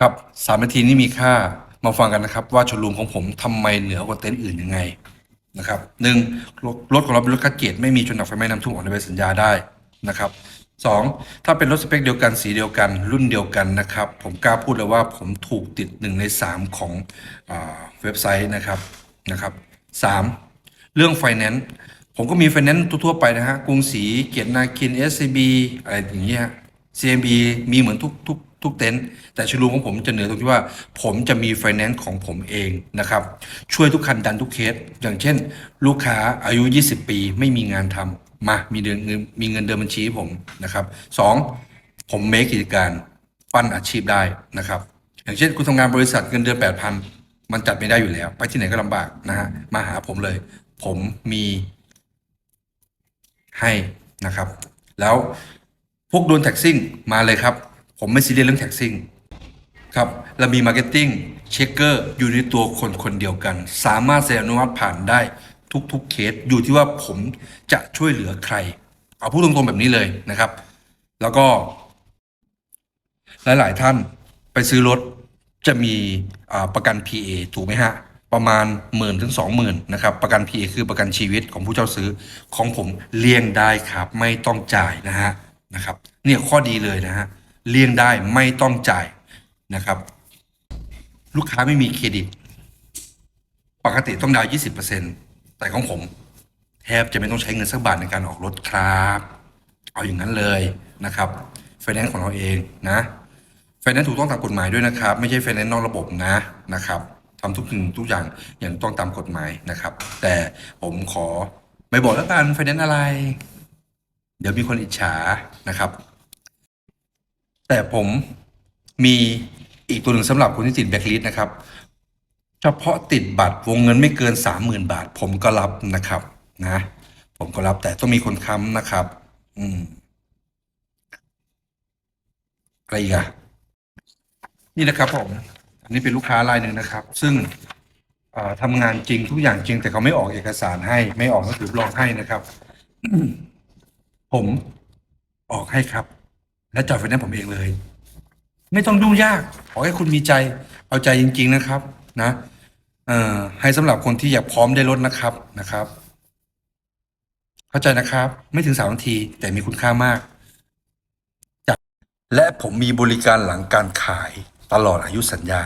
ครับสามนาทีนี้มีค่ามาฟังกันนะครับ ว่าโชว์รูมของผมทำไมเหนือกว่าเต็นท์อื่นยังไงนะครับหนึ่งรถรถของเราเป็นรถคัดเกรดไม่มีชนหนักไฟไหม้น้ำท่วมออกในใบสัญญาได้นะครับสองถ้าเป็นรถสเปคเดียวกันสีเดียวกัน รุ่นเดียวกันนะครับ ผมกล้าพูดเลยว่าผมถูกติดหนึ่งในสามของอเว็บไซต์นะครับนะครับสามเรื่องไฟแนนซ์ผมก็มีไฟแนนซ์ทั่วๆไปนะฮะกรุงศรีเกียรตินาคิน SCB อะไรอย่างเงี้ยฮะ CMB มีเหมือนทุกทุก ทุกเต็นท์แต่ชูรูมของผมจะเหนือตรงที่ว่า ผมจะมีไฟแนนซ์ของผมเองนะครับ ช่วยทุกคันดันทุกเคส อย่างเช่น ลูกค้าอายุ 20 ปีไม่มีงานทำมามีเดือนเงินมีเงินเดือนบัญชีผมนะครับสองผมเมคกิจการปั้นอาชีพได้นะครับ อย่างเช่นคุณทำงานบริษัทเงินเดือน 8,000 มันจัดไม่ได้อยู่แล้ว ไปที่ไหนก็ลำบากนะฮะมาหาผมเลย ผมมีให้นะครับ แล้วพวกโดนแท็กซิ่งมาเลยครับ ผมไม่ซีเรียสเรื่องแท็กซิ่งครับเรามีมาร์เก็ตติ้งเช็คเกอร์อยู่ในตัวคนคนเดียวกัน สามารถเซ็นอนุมัติผ่านได้ทุกๆเคสอยู่ที่ว่าผมจะช่วยเหลือใคร เอาพูดตรงๆแบบนี้เลยนะครับ แล้วก็ หลายๆท่านไปซื้อรถจะมีประกัน PA ถูกไหมฮะ ประมาณหมื่นถึงสองหมื่นนะครับ ประกัน PA คือประกันชีวิตของผู้เจ้าซื้อของผมเลี่ยงได้ครับ ไม่ต้องจ่ายนะฮะนะครับ เนี่ยข้อดีเลยนะฮะ เลี่ยงได้ไม่ต้องจ่ายนะครับ ลูกค้าไม่มีเครดิต ปกติต้องดาวน์20%แต่ของผม แทบจะไม่ต้องใช้เงินสักบาทในการออกรถครับ เอาอย่างนั้นเลยนะครับไฟแนนซ์ของเราเองนะไฟแนนซ์ถูกต้องตามกฎหมายด้วยนะครับ ไม่ใช่ไฟแนนซ์นอกระบบนะนะครับทำทุกสิ่งทุกอย่างอย่างต้องตามกฎหมายนะครับ แต่ผมขอไม่บอกแล้วกันไฟแนนซ์อะไร เดี๋ยวมีคนอิจฉานะครับ แต่ผมมีอีกตัวหนึ่งสำหรับคนที่ติดแบล็คลิสนะครับ เฉพาะติดบัตรวงเงินไม่เกินสามหมื่นบาท ผมก็รับนะครับนะ ผมก็รับแต่ต้องมีคนค้ำนะครับ อืมอะไรอีกอะนี่นะครับผม อันนี้เป็นลูกค้ารายหนึ่งนะครับ ซึ่งเอ่อทำงานจริงทุกอย่างจริง แต่เขาไม่ออกเอกสารให้ ไม่ออกหนังสือรับรองให้นะครับ ผมออกให้ครับ และจอดไฟแนนซ์ผมเองเลย ไม่ต้องยุ่งยาก ขอให้คุณมีใจเอาใจจริง ๆนะครับ นะเอ่อให้สำหรับคนที่อยากพร้อมได้รถนะครับนะครับ เข้าใจนะครับ ไม่ถึงสามนาทีแต่มีคุณค่ามากและผมมีบริการหลังการขายตลอดอายุสัญญา